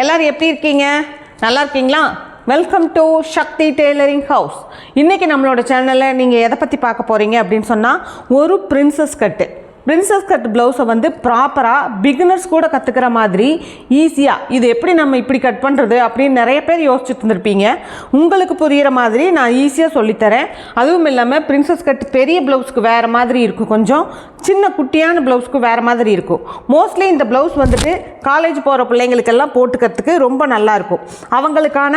எல்லோரும் எப்படி இருக்கீங்க? நல்லா இருக்கீங்களா? Welcome to Shakti tailoring house இன்றைக்கி நம்மளோட சேனலில் நீங்கள் எதை பற்றி பார்க்க போகிறீங்க அப்படின்னு சொன்னால் ஒரு பிரின்சஸ் கட்டு. பிரின்சஸ் கட் ப்ளவுஸை வந்து ப்ராப்பராக பிகினர்ஸ் கூட கற்றுக்கிற மாதிரி ஈஸியாக இது எப்படி நம்ம இப்படி கட் பண்ணுறது அப்படின்னு நிறைய பேர் யோசிச்சுட்டு இருந்திருப்பீங்க. உங்களுக்கு புரிகிற மாதிரி நான் ஈஸியாக சொல்லித்தரேன். அதுவும் இல்லாமல் பிரின்சஸ் கட் பெரிய ப்ளவுஸ்க்கு வேறு மாதிரி இருக்கும். கொஞ்சம் சின்ன குட்டியான ப்ளவுஸ்க்கு வேறு மாதிரி இருக்கும். மோஸ்ட்லி இந்த ப்ளவுஸ் வந்துட்டு காலேஜ் போகிற பிள்ளைங்களுக்கெல்லாம் போட்டுக்கிறதுக்கு ரொம்ப நல்லாயிருக்கும் அவங்களுக்கான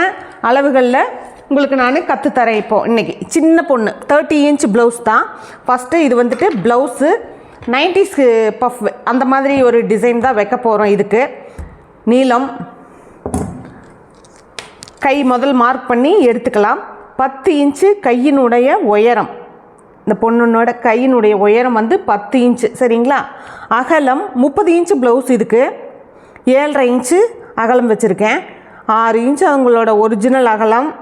அளவுகளில் உங்களுக்கு நான் கற்றுத்தரேன் இப்போது இன்றைக்கி சின்ன பொண்ணு தேர்ட்டி இன்ச் ப்ளவுஸ் தான். ஃபஸ்ட்டு இது வந்துட்டு ப்ளவுஸு நைன்டிஸ்க்கு பஃப் அந்த மாதிரி ஒரு டிசைன் தான் வைக்க போகிறோம் இதுக்கு. நீளம். கை முதல் மார்க் பண்ணி எடுத்துக்கலாம். பத்து இன்ச்சு கையினுடைய உயரம். இந்த பொண்ணுனோட கையினுடைய உயரம் வந்து பத்து இன்ச்சு சரிங்களா? அகலம் முப்பது இன்ச்சு ப்ளவுஸ் இதுக்கு. ஏழரை இன்ச்சு அகலம் வச்சுருக்கேன். ஆறு இன்ச்சு அவங்களோட ஒரிஜினல் அகலம்.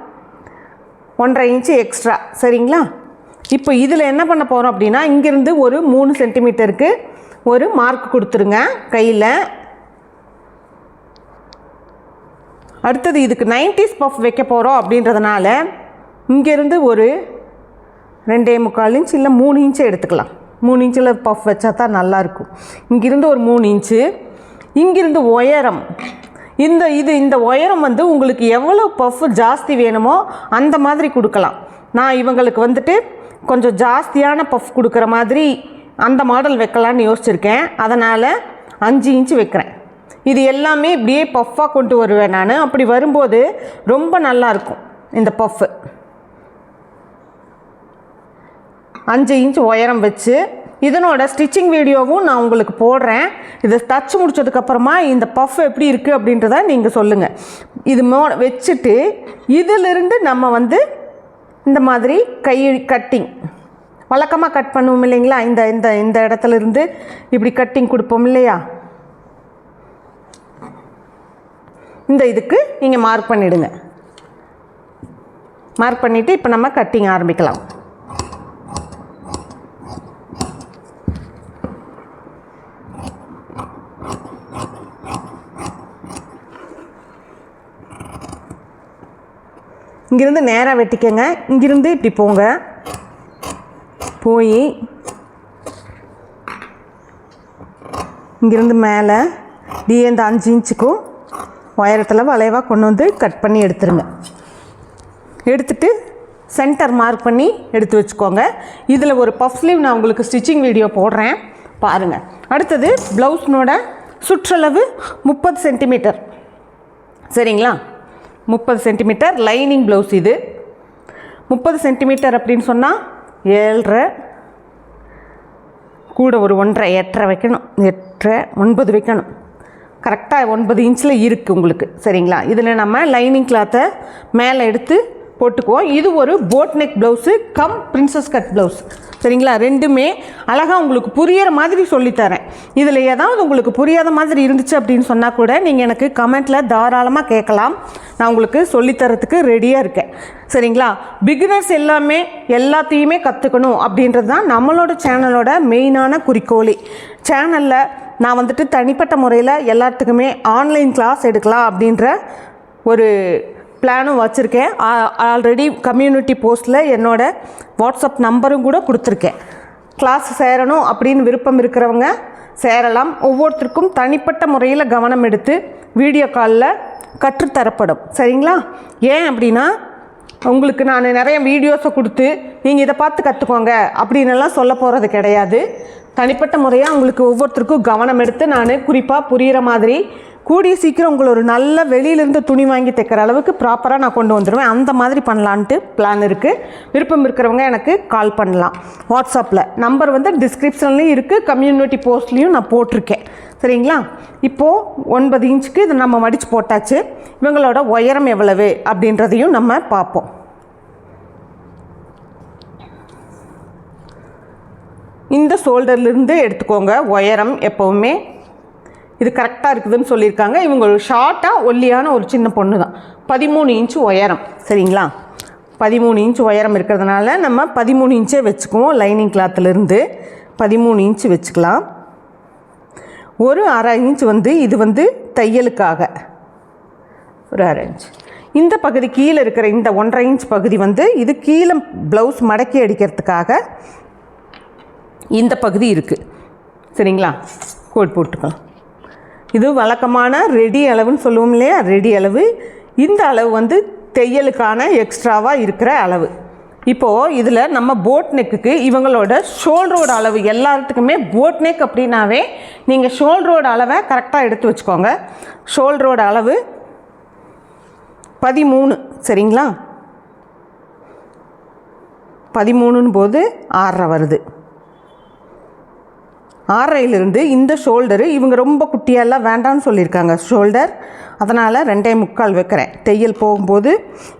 ஒன்றரை இன்ச்சு எக்ஸ்ட்ரா சரிங்களா? இப்போ இதில் என்ன பண்ண போகிறோம் அப்படின்னா இங்கேருந்து ஒரு மூணு சென்டிமீட்டருக்கு ஒரு மார்க் கொடுத்துருங்க கையில். அடுத்தது இதுக்கு நைன்டிஸ் பஃப் வைக்க போகிறோம் அப்படின்றதுனால இங்கேருந்து ஒரு ரெண்டே முக்கால் இன்ச் இல்லை மூணு இன்ச்சு எடுத்துக்கலாம். மூணு இன்ச்சில் பஃப் வச்சா தான் நல்லாயிருக்கும் இங்கிருந்து ஒரு மூணு இன்ச்சு இங்கிருந்து உயரம். இந்த இது இந்த உயரம் வந்து உங்களுக்கு எவ்வளோ பஃப் ஜாஸ்தி வேணுமோ அந்த மாதிரி கொடுக்கலாம். நான் இவங்களுக்கு வந்துட்டு கொஞ்சம் ஜாஸ்தியான பஃப் கொடுக்குற மாதிரி அந்த மாடல் வைக்கலான்னு யோசிச்சிருக்கேன். அதனால் அஞ்சு இன்ச்சு வைக்கிறேன். இது எல்லாமே இப்படியே பஃப்பாக கொண்டு வருவேன் நான். அப்படி வரும்போது ரொம்ப நல்லாயிருக்கும் இந்த பஃப்பு அஞ்சு இன்ச் உயரம் வச்சு இதனோட ஸ்டிச்சிங் வீடியோவும் நான் உங்களுக்கு போடுறேன். இதை தச்சு முடித்ததுக்கப்புறமா இந்த பஃப் எப்படி இருக்குது அப்படின்றத நீங்கள் சொல்லுங்கள் இது மோ வச்சுட்டு இதிலிருந்து நம்ம வந்து இந்த மாதிரி கை கட்டிங் வழக்கமாக கட் பண்ணுவோம் இல்லைங்களா? இந்த இந்த இந்த இடத்துல இருந்து இப்படி கட்டிங் கொடுப்போம் இல்லையா? இந்த இதுக்கு நீங்கள் மார்க் பண்ணிவிடுங்க மார்க் பண்ணிவிட்டு இப்போ நம்ம கட்டிங் ஆரம்பிக்கலாம். இங்கிருந்து நேராக வெட்டிக்கங்க. இங்கிருந்து இப்படி போங்க. போய் இங்கேருந்து மேலே டி இந்த அஞ்சு இன்ச்சுக்கும் உயரத்தில் வளைவாக கொண்டு வந்து கட் பண்ணி எடுத்துருங்க. எடுத்துட்டு சென்டர் மார்க் பண்ணி எடுத்து வச்சுக்கோங்க. இதில் ஒரு பஃப் ஸ்லீவ் நான் உங்களுக்கு ஸ்டிச்சிங் வீடியோ போடுறேன். பாருங்கள் அடுத்தது ப்ளவுஸ்னோட சுற்றளவு முப்பது சென்டிமீட்டர் சரிங்களா? முப்பது சென்டிமீட்டர் லைனிங் ப்ளவுஸ் இது. முப்பது சென்டிமீட்டர் அப்படின்னு சொன்னால் ஏழரை கூட ஒரு ஒன்றரை எட்டரை வைக்கணும். எட்டரை ஒன்பது வைக்கணும். கரெக்டாக ஒன்பது இன்ச்சில் இருக்குது உங்களுக்கு. சரிங்களா? இதில் நம்ம லைனிங் கிளாத்தை மேலே எடுத்து போட்டுக்குவோம். இது ஒரு boat neck blouse cum princess cut blouse சரிங்களா? ரெண்டுமே அழகாக உங்களுக்கு புரியிற மாதிரி சொல்லித்தரேன். இதில் ஏதாவது உங்களுக்கு புரியாத மாதிரி இருந்துச்சு அப்படின்னு சொன்னால் கூட நீங்கள் எனக்கு கமெண்ட்டில் தாராளமாக கேட்கலாம். நான் உங்களுக்கு சொல்லித்தரத்துக்கு ரெடியாக இருக்கேன். சரிங்களா? பிகினர்ஸ் எல்லாமே எல்லாத்தையுமே கற்றுக்கணும் அப்படின்றது தான் நம்மளோட சேனலோட மெயினான குறிக்கோளே. சேனலில் நான் வந்துட்டு தனிப்பட்ட முறையில் எல்லாத்துக்குமே ஆன்லைன் கிளாஸ் எடுக்கலாம் அப்படின்ற ஒரு பிளானும் வச்சுருக்கேன். ஆல்ரெடி கம்யூனிட்டி போஸ்ட்டில் என்னோடய வாட்ஸ்அப் நம்பரும் கூட கொடுத்துருக்கேன். கிளாஸ் சேரணும் அப்படின்னு விருப்பம் இருக்கிறவங்க சேரலாம். ஒவ்வொருத்தருக்கும் தனிப்பட்ட முறையில் கவனம் எடுத்து வீடியோ காலில் கற்றுத்தரப்படும். சரிங்களா? ஏன் அப்படின்னா உங்களுக்கு நான் நிறைய வீடியோஸை கொடுத்து நீங்கள் இதை பார்த்து கற்றுக்கோங்க அப்படின்னுலாம் சொல்ல போகிறது கிடையாது. தனிப்பட்ட முறையாக உங்களுக்கு ஒவ்வொருத்தருக்கும் கவனம் எடுத்து நான் குறிப்பாக புரிகிற மாதிரி கூடிய சீக்கிரம் உங்களை ஒரு நல்ல வெளியிலேருந்து துணி வாங்கி தைக்கிற அளவுக்கு ப்ராப்பராக நான் கொண்டு வந்துடுவேன் அந்த மாதிரி பண்ணலான்ட்டு பிளான் இருக்குது விருப்பம் இருக்கிறவங்க எனக்கு கால் பண்ணலாம். வாட்ஸ்அப்பில் நம்பர் வந்து டிஸ்கிரிப்ஷன்லேயும் இருக்குது கம்யூனிட்டி போஸ்ட்லேயும் நான் போட்டிருக்கேன். சரிங்களா? இப்போது ஒன்பது இன்ச்சுக்கு இதை நம்ம மடித்து போட்டாச்சு. இவங்களோட உயரம் எவ்வளவு அப்படின்றதையும் நம்ம பார்ப்போம். இந்த ஷோல்டர்லேருந்து எடுத்துக்கோங்க. உயரம் எப்போவுமே இது கரெக்டாக இருக்குதுன்னு சொல்லியிருக்காங்க. இவங்க ஒரு ஷார்ட்டாக ஒல்லியான ஒரு சின்ன பொண்ணு தான் பதிமூணு இன்ச்சு உயரம். சரிங்களா? பதிமூணு இன்ச்சு உயரம் இருக்கிறதுனால நம்ம பதிமூணு இன்ச்சே வச்சுக்குவோம் லைனிங் கிளாத்துலேருந்து பதிமூணு இன்ச்சு வச்சுக்கலாம். ஒரு அரை இன்ச் வந்து இது வந்து தையலுக்காக. ஒரு அரை இன்ச் இந்த பகுதி கீழே இருக்கிற இந்த ஒன்றரை இன்ச் பகுதி வந்து இது கீழே ப்ளவுஸ் மடக்கி அடிக்கிறதுக்காக இந்த பகுதி இருக்குது சரிங்களா? கோட் போட்டுக்கலாம். இது வழக்கமான ரெடி அளவுன்னு சொல்லுவோம் இல்லையா? ரெடி அளவு. இந்த அளவு வந்து தையலுக்கான எக்ஸ்ட்ராவாக இருக்கிற அளவு. இப்போது இதில் நம்ம போட் நெக்குக்கு இவங்களோட ஷோல்டரோட அளவு எல்லாத்துக்குமே போட் நெக் அப்படின்னாவே நீங்கள் ஷோல்டரோட அளவை கரெக்டாக எடுத்து வச்சுக்கோங்க. ஷோல்டரோட அளவு பதிமூணு சரிங்களா? பதிமூணுன்னு போது ஆறரை வருது. ஆறரையிலிருந்து இந்த ஷோல்டரு இவங்க ரொம்ப குட்டியெல்லாம் வேண்டாம்னு சொல்லியிருக்காங்க. ஷோல்டர். அதனால் ரெண்டே முக்கால் வைக்கிறேன். தையல் போகும்போது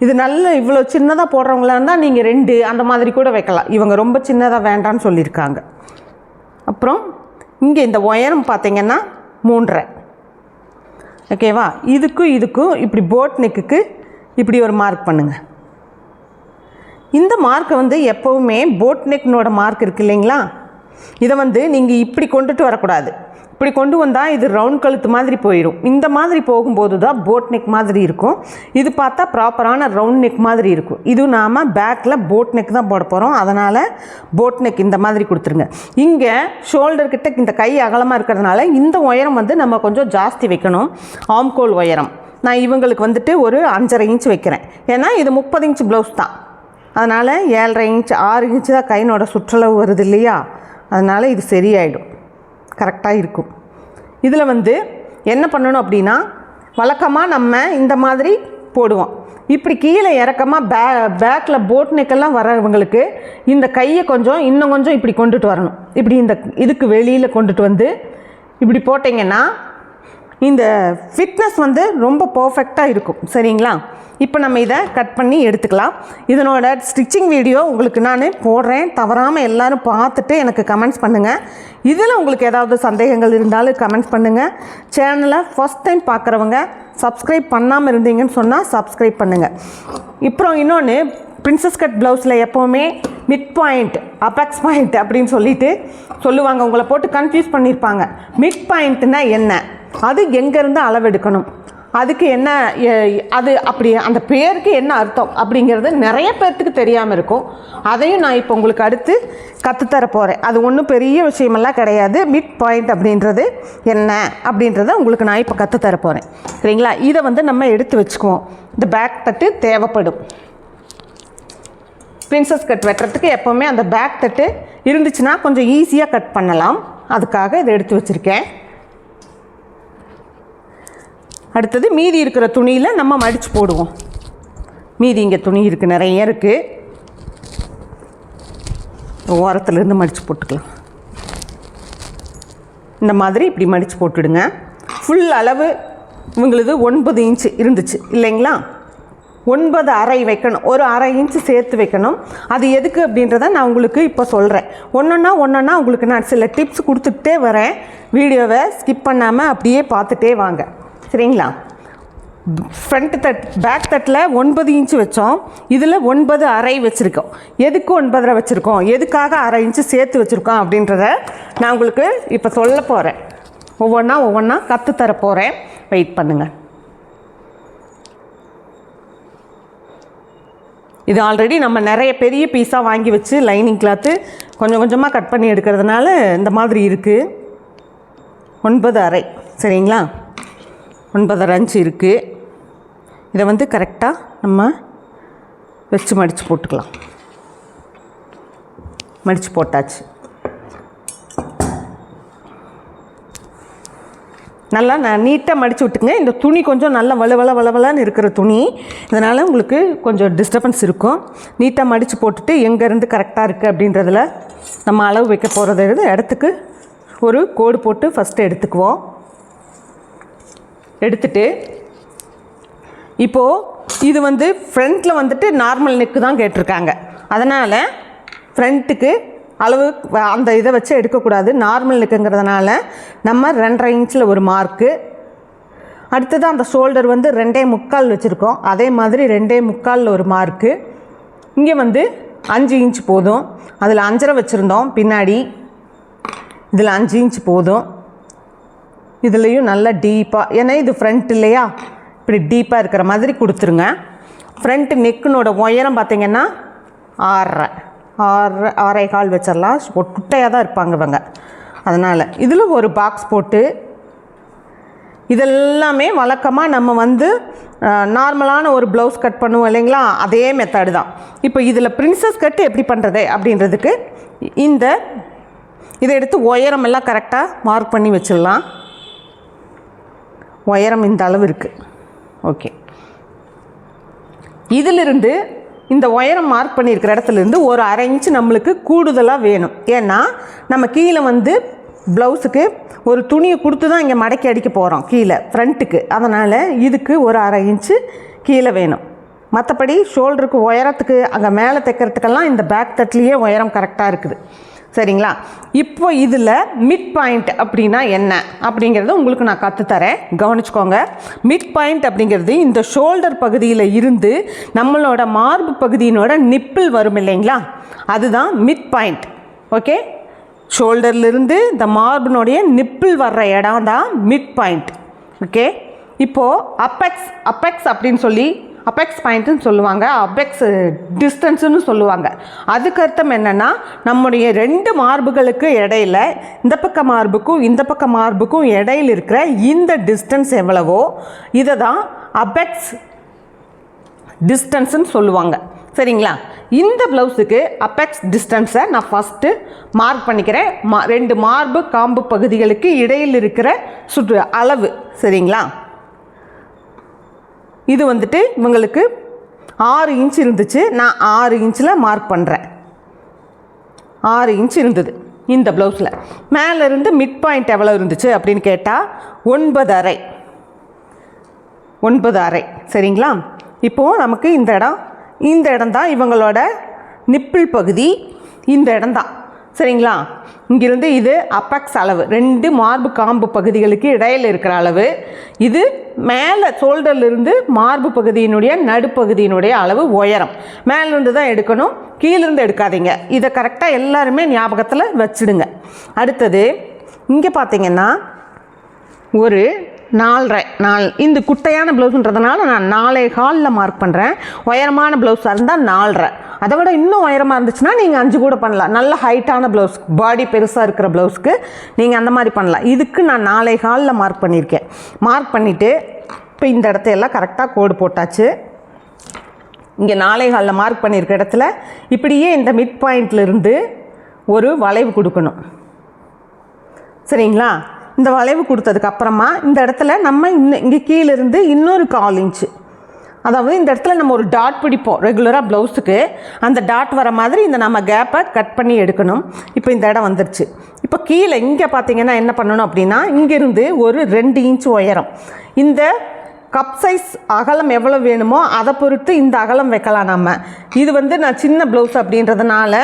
இது நல்ல இவ்வளோ சின்னதாக போடுறவங்களா இருந்தால் நீங்கள் ரெண்டு அந்த மாதிரி கூட வைக்கலாம். இவங்க ரொம்ப சின்னதாக வேண்டாம்னு சொல்லியிருக்காங்க. அப்புறம் இங்கே இந்த உயரம் பார்த்திங்கன்னா மூன்றரை. ஓகேவா? இதுக்கும் இதுக்கும் இப்படி போட் நெக்குக்கு இப்படி ஒரு மார்க் பண்ணுங்கள் இந்த மார்க்கை வந்து எப்போவுமே போட் நெக்னோட மார்க் இருக்கு இல்லைங்களா? இதை வந்து நீங்கள் இப்படி கொண்டுட்டு வரக்கூடாது. இப்படி கொண்டு வந்தால் இது ரவுண்ட் கழுத்து மாதிரி போயிடும் இந்த மாதிரி போகும்போது தான் போட் நெக் மாதிரி இருக்கும். இது பார்த்தா ப்ராப்பரான ரவுண்ட் நெக் மாதிரி இருக்கும். இது நாம் பேக்கில் போட் நெக் தான் போட போகிறோம் அதனால் போட் நெக் இந்த மாதிரி கொடுத்துருங்க. இங்கே ஷோல்டர்கிட்ட இந்த கை அகலமாக இருக்கிறதுனால இந்த உயரம் வந்து நம்ம கொஞ்சம் ஜாஸ்தி வைக்கணும். ஆம்கோல் உயரம். நான் இவங்களுக்கு வந்துட்டு ஒரு அஞ்சரை இன்ச் வைக்கிறேன். ஏன்னா இது முப்பது இன்ச் ப்ளவுஸ் தான். அதனால் ஏழரை இன்ச் ஆறு இன்ச்சு தான் கையினோட சுற்றளவு வருது இல்லையா? அதனால் இது சரியாயிடும். கரெக்டாக இருக்கும். இதில் வந்து என்ன பண்ணணும் அப்படின்னா வழக்கமாக நம்ம இந்த மாதிரி போடுவோம். இப்படி கீழே இறக்கமாக பே பேக்கில் போட் நெக்கெல்லாம் வரவங்களுக்கு இந்த கையை கொஞ்சம் இன்னும் கொஞ்சம் இப்படி கொண்டுட்டு வரணும். இப்படி இந்த இதுக்கு வெளியில் கொண்டுட்டு வந்து இப்படி போட்டிங்கன்னா இந்த ஃபிட்னஸ் வந்து ரொம்ப பர்ஃபெக்டாக இருக்கும். சரிங்களா? இப்போ நம்ம இதை கட் பண்ணி எடுத்துக்கலாம். இதனோட ஸ்டிச்சிங் வீடியோ உங்களுக்கு நான் போடுறேன். தவறாமல் எல்லோரும் பார்த்துட்டு எனக்கு கமெண்ட்ஸ் பண்ணுங்கள் இதில் உங்களுக்கு ஏதாவது சந்தேகங்கள் இருந்தாலும் கமெண்ட்ஸ் பண்ணுங்கள் சேனலை ஃபஸ்ட் டைம் பார்க்குறவங்க சப்ஸ்கிரைப் பண்ணாமல் இருந்தீங்கன்னு சொன்னால் சப்ஸ்கிரைப் பண்ணுங்கள் இப்போ இன்னொன்று பிரின்சஸ் கட் ப்ளவுஸில் எப்போவுமே மிட் பாயிண்ட் அபெக்ஸ் பாயிண்ட் அப்படின்னு சொல்லிட்டு சொல்லுவாங்க. உங்களை போட்டு கன்ஃபியூஸ் பண்ணியிருப்பாங்க மிட் பாயிண்ட்னா என்ன? அது எங்கேருந்து அளவெடுக்கணும்? அதுக்கு என்ன அது அப்படி அந்த பேருக்கு என்ன அர்த்தம் அப்படிங்கிறது நிறைய பேர்த்துக்கு தெரியாமல் இருக்கும். அதையும் நான் இப்போ உங்களுக்கு அடுத்து கற்றுத்தர போகிறேன் அது ஒன்றும் பெரிய விஷயமெல்லாம் கிடையாது. மிட் பாயிண்ட் அப்படின்றது என்ன அப்படின்றத உங்களுக்கு நான் இப்போ கற்றுத்தர போகிறேன் சரிங்களா? இதை வந்து நம்ம எடுத்து வச்சுக்குவோம். இந்த பேக் தட்டு தேவைப்படும். பிரின்சஸ் கட் வெட்டுறதுக்கு எப்போவுமே அந்த பேக் தட்டு இருந்துச்சுன்னா கொஞ்சம் ஈஸியாக கட் பண்ணலாம். அதுக்காக இதை எடுத்து வச்சுருக்கேன். அடுத்தது மீதி இருக்கிற துணியில் நம்ம மடித்து போடுவோம். மீதி இங்கே துணி இருக்குது நிறைய இருக்குது ஓரத்துலேருந்து மடித்து போட்டுக்கலாம். இந்த மாதிரி இப்படி மடித்து போட்டுடுங்க. ஃபுல் அளவு இவங்களது ஒன்பது இன்ச்சு இருந்துச்சு இல்லைங்களா? ஒன்பது அரை வைக்கணும் ஒரு அரை இன்ச்சு சேர்த்து வைக்கணும். அது எதுக்கு அப்படின்றத நான் உங்களுக்கு இப்போ சொல்கிறேன் ஒன்றுன்னா ஒன்றுன்னா உங்களுக்கு நான் சில டிப்ஸ் கொடுத்துக்கிட்டே வரேன். வீடியோவை ஸ்கிப் பண்ணாமல் அப்படியே பார்த்துட்டே வாங்க. சரிங்களா? ஃப்ரண்ட் தட் பேக் தட்டில் ஒன்பது இன்ச்சு வச்சோம். இதில் ஒன்பது அரை வச்சுருக்கோம். எதுக்கு ஒன்பதரை வச்சுருக்கோம்? எதுக்காக அரை இன்ச்சு சேர்த்து வச்சுருக்கோம் அப்படின்றத நான் உங்களுக்கு இப்போ சொல்ல போகிறேன் ஒவ்வொன்றா ஒவ்வொன்றா கற்றுத்தர போகிறேன் வெயிட் பண்ணுங்கள் இது ஆல்ரெடி நம்ம நிறைய பெரிய பீஸாக வாங்கி வச்சு லைனிங் கிளாத்து கொஞ்சம் கொஞ்சமாக கட் பண்ணி எடுக்கிறதுனால இந்த மாதிரி இருக்குது ஒன்பது அரை. சரிங்களா? ஒன்பதரை அஞ்சு இருக்குது இதை வந்து கரெக்டாக நம்ம வச்சு மடித்து போட்டுக்கலாம். மடித்து போட்டாச்சு. நல்லா நான் நீட்டாக மடித்து விட்டுங்க. இந்த துணி கொஞ்சம் நல்லா வளவள வளவலான்னு இருக்கிற துணி. இதனால் உங்களுக்கு கொஞ்சம் டிஸ்டர்பன்ஸ் இருக்கும். நீட்டாக மடித்து போட்டுட்டு எங்கேருந்து கரெக்டாக இருக்குது அப்படின்றதுல நம்ம அளவு வைக்க போகிறது இடத்துக்கு ஒரு கோடு போட்டு ஃபஸ்ட்டு எடுத்துக்குவோம். எடுத்துட்டு இப்போது இது வந்து ஃப்ரண்ட்டில் வந்துட்டு நார்மல் நெக்கு தான் கேட்டிருக்காங்க. அதனால் ஃப்ரண்ட்டுக்கு அளவு அந்த இதை வச்சு எடுக்கக்கூடாது. நார்மல் நெக்குங்கிறதுனால நம்ம ரெண்டரை இன்ச்சில் ஒரு மார்க்கு அடுத்தது அந்த ஷோல்டர் வந்து ரெண்டே முக்கால் வச்சுருக்கோம். அதே மாதிரி ரெண்டே முக்காலில் ஒரு மார்க்கு இங்கே வந்து அஞ்சு இன்ச் போதும். அதில் அஞ்சரை வச்சுருந்தோம். பின்னாடி இதில் அஞ்சு இன்ச் போதும். இதுலேயும் நல்லா டீப்பாக ஏன்னா இது ஃப்ரண்ட் இல்லையா? இப்படி டீப்பாக இருக்கிற மாதிரி கொடுத்துருங்க. ஃப்ரண்ட் நெக்கினோட உயரம் பார்த்தீங்கன்னா ஆறரை ஆறரை ஆறே கால் வச்சிடலாம் குட்டையாக தான் இருப்பாங்க இவங்க. அதனால் இதில் ஒரு பாக்ஸ் போட்டு இதெல்லாமே வழக்கமாக நம்ம வந்து நார்மலான ஒரு ப்ளவுஸ் கட் பண்ணுவோம் இல்லைங்களா? அதே மெத்தடு தான். இப்போ இதில் பிரின்சஸ் கட்டு எப்படி பண்ணுறது அப்படின்றதுக்கு இந்த இதை எடுத்து உயரமெல்லாம் கரெக்டாக மார்க் பண்ணி வச்சிடலாம். உயரம் இந்த அளவு இருக்குது ஓகே இதிலிருந்து இந்த உயரம் மார்க் பண்ணியிருக்கிற இடத்துலேருந்து ஒரு அரை இன்ச்சு நம்மளுக்கு கூடுதலாக வேணும். ஏன்னா நம்ம கீழே வந்து ப்ளவுஸுக்கு ஒரு துணியை கொடுத்து தான் இங்கே மடக்கி அடிக்க போகிறோம் கீழே ஃப்ரண்ட்டுக்கு அதனால் இதுக்கு ஒரு அரை இன்ச்சு கீழே வேணும். மற்றபடி ஷோல்டருக்கு உயரத்துக்கு அங்கே மேலே தைக்கிறதுக்கெல்லாம் இந்த பேக் தட்லேயே உயரம் கரெக்டாக இருக்குது. சரிங்களா? இப்போ இதில் மிட் பாயிண்ட் அப்படின்னா என்ன? அப்படிங்கிறத உங்களுக்கு நான் கற்றுத்தரேன் கவனிச்சுக்கோங்க. மிட் பாயிண்ட் அப்படிங்கிறது இந்த ஷோல்டர் பகுதியில் இருந்து நம்மளோட மார்பு பகுதியினோட நிப்பிள் வரும் இல்லைங்களா? அதுதான் மிட் பாயிண்ட் ஓகே ஷோல்டர்லேருந்து இந்த மார்பினுடைய நிப்பிள் வர்ற இடம் தான் மிட் பாயிண்ட் ஓகே இப்போது அப்பெக்ஸ் அப்பெக்ஸ் அப்படின்னு சொல்லி அபெக்ஸ் பாயிண்ட்டுன்னு சொல்லுவாங்க. அபெக்ஸ் டிஸ்டன்ஸுன்னு சொல்லுவாங்க. அதுக்கு அர்த்தம் என்னென்னா நம்முடைய ரெண்டு மார்புகளுக்கு இடையில இந்த பக்க மார்புக்கும் இந்த பக்க மார்புக்கும் இடையில இருக்கிற இந்த டிஸ்டன்ஸ் எவ்வளவோ இதை தான் அபெக்ஸ் டிஸ்டன்ஸுன்னு சொல்லுவாங்க. சரிங்களா? இந்த ப்ளவுஸுக்கு அப்பெக்ஸ் டிஸ்டன்ஸை நான் ஃபஸ்ட்டு மார்க் பண்ணிக்கிறேன். மா ரெண்டு மார்பு காம்பு பகுதிகளுக்கு இடையில் இருக்கிற சுற்று அளவு. சரிங்களா? இது வந்துட்டு இவங்களுக்கு ஆறு இன்ச் இருந்துச்சு. நான் ஆறு இன்ச்சில் மார்க் பண்ணுறேன் ஆறு இன்ச் இருந்தது இந்த ப்ளவுஸில் மேலேருந்து மிட் பாயிண்ட் எவ்வளோ இருந்துச்சு அப்படின்னு கேட்டால் ஒன்பது அரை ஒன்பது அரை சரிங்களா? இப்போது நமக்கு இந்த இடம் இந்த இடம் தான் இவங்களோட நிப்பிள் பகுதி. இந்த இடம் தான் சரிங்களா? இங்கிருந்து இது அப்பக்ஸ் அளவு. ரெண்டு மார்பு காம்பு பகுதிகளுக்கு இடையில் இருக்கிற அளவு. இது மேலே ஷோல்டர்லேருந்து மார்பு பகுதியினுடைய நடுப்பகுதியினுடைய அளவு உயரம். மேலேருந்து தான் எடுக்கணும். கீழேருந்து எடுக்காதீங்க. இதை கரெக்டாக எல்லாருமே ஞாபகத்தில் வச்சிடுங்க. அடுத்தது இங்கே பார்த்தீங்கன்னா ஒரு நாலரை நாள் இந்த குட்டையான ப்ளவுஸுன்றதுனால நான் நாலே காலில் மார்க் பண்ணுறேன் உயரமான ப்ளவுஸாக இருந்தால் நாலரை. அதை விட இன்னும் உயரமாக இருந்துச்சுன்னா நீங்கள் அஞ்சு கூட பண்ணலாம். நல்ல ஹைட்டான ப்ளவுஸ் பாடி பெருசாக இருக்கிற ப்ளவுஸ்க்கு நீங்கள் அந்த மாதிரி பண்ணலாம். இதுக்கு நான் நாலே காலில் மார்க் பண்ணியிருக்கேன் மார்க் பண்ணிவிட்டு இப்போ இந்த இடத்தையெல்லாம் கரெக்டாக கோடு போட்டாச்சு. இங்கே நாலே காலில் மார்க் பண்ணியிருக்க இடத்துல இப்படியே இந்த மிட் பாயிண்ட்லேருந்து ஒரு வளைவு கொடுக்கணும். சரிங்களா? இந்த வளைவு கொடுத்ததுக்கு அப்புறமா இந்த இடத்துல நம்ம இன்னும் இங்கே கீழே இருந்து இன்னொரு கால் இன்ச்சு. அதாவது இந்த இடத்துல நம்ம ஒரு டாட் பிடிப்போம் ரெகுலராக ப்ளவுஸுக்கு அந்த டாட் வர மாதிரி இந்த நம்ம கேப்பை கட் பண்ணி எடுக்கணும். இப்போ இந்த இடம் வந்துருச்சு. இப்போ கீழே இங்கே பார்த்தீங்கன்னா என்ன பண்ணணும் அப்படின்னா இங்கேருந்து ஒரு ரெண்டு இன்ச் உயரம். இந்த கப் சைஸ் அகலம் எவ்வளோ வேணுமோ அதை பொறுத்து இந்த அகலம் வைக்கலாம் நம்ம இது வந்து நான் சின்ன ப்ளவுஸ் அப்படின்றதுனால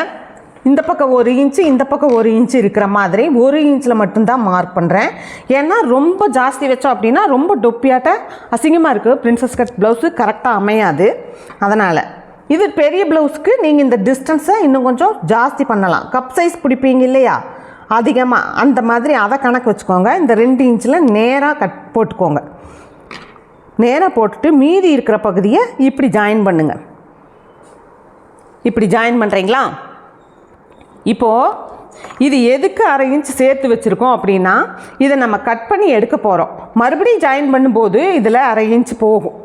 இந்த பக்கம் ஒரு இன்ச்சு இந்த பக்கம் ஒரு இன்ச்சு இருக்கிற மாதிரி ஒரு இன்ச்சில் மட்டும்தான் மார்க் பண்ணுறேன் ஏன்னா ரொம்ப ஜாஸ்தி வச்சோம் அப்படின்னா ரொம்ப டொப்பியாட்ட அசிங்கமாக இருக்குது பிரின்சஸ் கட் ப்ளவுஸு கரெக்டாக அமையாது. அதனால் இது பெரிய ப்ளவுஸ்க்கு நீங்கள் இந்த டிஸ்டன்ஸை இன்னும் கொஞ்சம் ஜாஸ்தி பண்ணலாம். கப் சைஸ் பிடிப்பீங்க இல்லையா? அதிகமாக அந்த மாதிரி அதை கணக்கு வச்சுக்கோங்க. இந்த ரெண்டு இன்ச்சில் நேராக கட் போட்டுக்கோங்க. நேராக போட்டுட்டு மீதி இருக்கிற பகுதியை இப்படி ஜாயின் பண்ணுங்கள் இப்படி ஜாயின் பண்ணுறீங்களா இப்போது இது எதுக்கு அரை இன்ச் சேர்த்து வச்சுருக்கோம் அப்படின்னா இதை நம்ம கட் பண்ணி எடுக்க போகிறோம் மறுபடியும் ஜாயின் பண்ணும்போது இதில் அரை இன்ச் போகும்.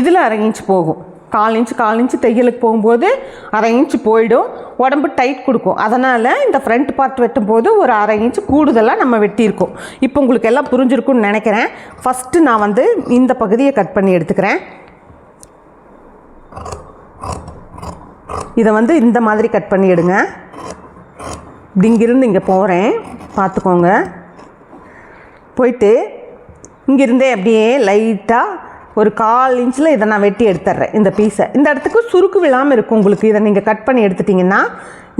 இதில் அரை இன்ச் போகும். கால் இன்ச் கால் இன்ச் தையலுக்கு போகும்போது அரை இன்ச் போயிடும். உடம்பு டைட் கொடுக்கும். அதனால் இந்த ஃப்ரண்ட் பார்ட் வெட்டும்போது ஒரு அரை இன்ச் கூடுதலாக நம்ம வெட்டியிருக்கோம். இப்போ உங்களுக்கு எல்லாம் புரிஞ்சிருக்கும்னு நினைக்கிறேன். ஃபஸ்ட்டு நான் வந்து இந்த பகுதியை கட் பண்ணி எடுத்துக்கிறேன். இதை வந்து இந்த மாதிரி கட் பண்ணி எடுங்க. இப்படி இங்கிருந்து இங்கே போகிறேன் பார்த்துக்கோங்க போயிட்டு இங்கிருந்தே அப்படியே லைட்டாக ஒரு கால் இன்ச்சில் இதை நான் வெட்டி எடுத்துட்றேன் இந்த பீஸை இந்த இடத்துக்கு சுருக்கு விழாமல் இருக்கும் உங்களுக்கு. இதை நீங்கள் கட் பண்ணி எடுத்துட்டிங்கன்னா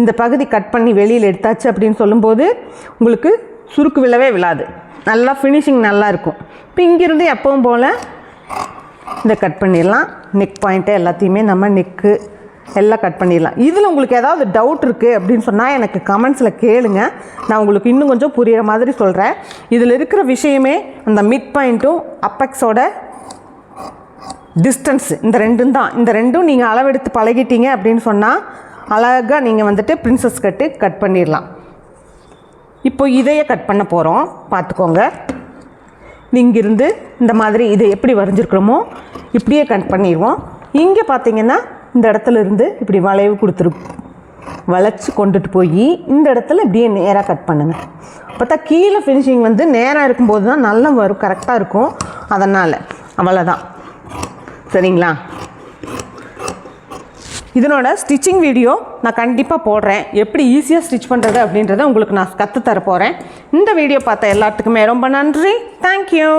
இந்த பகுதி கட் பண்ணி வெளியில் எடுத்தாச்சு அப்படின்னு சொல்லும்போது உங்களுக்கு சுருக்கு விழவே விழாது. நல்லா ஃபினிஷிங் நல்லாயிருக்கும் இப்போ இங்கிருந்து எப்பவும் போல் இதை கட் பண்ணிடலாம். நெக் பாயிண்ட்டை எல்லாத்தையுமே நம்ம நெக்கு எல்லாம் கட் பண்ணிடலாம். இதில் உங்களுக்கு ஏதாவது டவுட் இருக்குது அப்படின்னு சொன்னால் எனக்கு கமெண்ட்ஸில் கேளுங்க. நான் உங்களுக்கு இன்னும் கொஞ்சம் புரிகிற மாதிரி சொல்கிறேன் இதில் இருக்கிற விஷயமே அந்த மிட் பாயிண்ட்டும் அப்பெக்ஸோட டிஸ்டன்ஸ் இந்த ரெண்டும் தான். இந்த ரெண்டும் நீங்கள் அளவெடுத்து பழகிட்டீங்க அப்படின்னு சொன்னால் அழகாக நீங்கள் வந்துட்டு பிரின்சஸ் கட்டு கட் பண்ணிடலாம். இப்போ இதையே கட் பண்ண போகிறோம் பார்த்துக்கோங்க. இங்கிருந்து இந்த மாதிரி இதை எப்படி வரைஞ்சிருக்கிறோமோ இப்படியே கட் பண்ணிடுவோம். இங்கே பார்த்தீங்கன்னா இந்த இடத்துல இருந்து இப்படி வளைவு கொடுத்துரு வளைச்சி கொண்டுட்டு போய் இந்த இடத்துல இப்படியே நேராக கட் பண்ணுங்கள் பார்த்தா கீழே ஃபினிஷிங் வந்து நேராக இருக்கும்போது தான் நல்லா வரும் கரெக்டாக இருக்கும். அதனால் அவ்வளோதான் சரிங்களா? இதனோட ஸ்டிச்சிங் வீடியோ நான் கண்டிப்பாக போடுறேன். எப்படி ஈஸியாக ஸ்டிச் பண்ணுறது அப்படின்றத உங்களுக்கு நான் கற்றுத்தர போகிறேன் இந்த வீடியோ பார்த்த எல்லாத்துக்குமே ரொம்ப நன்றி. தேங்க்யூ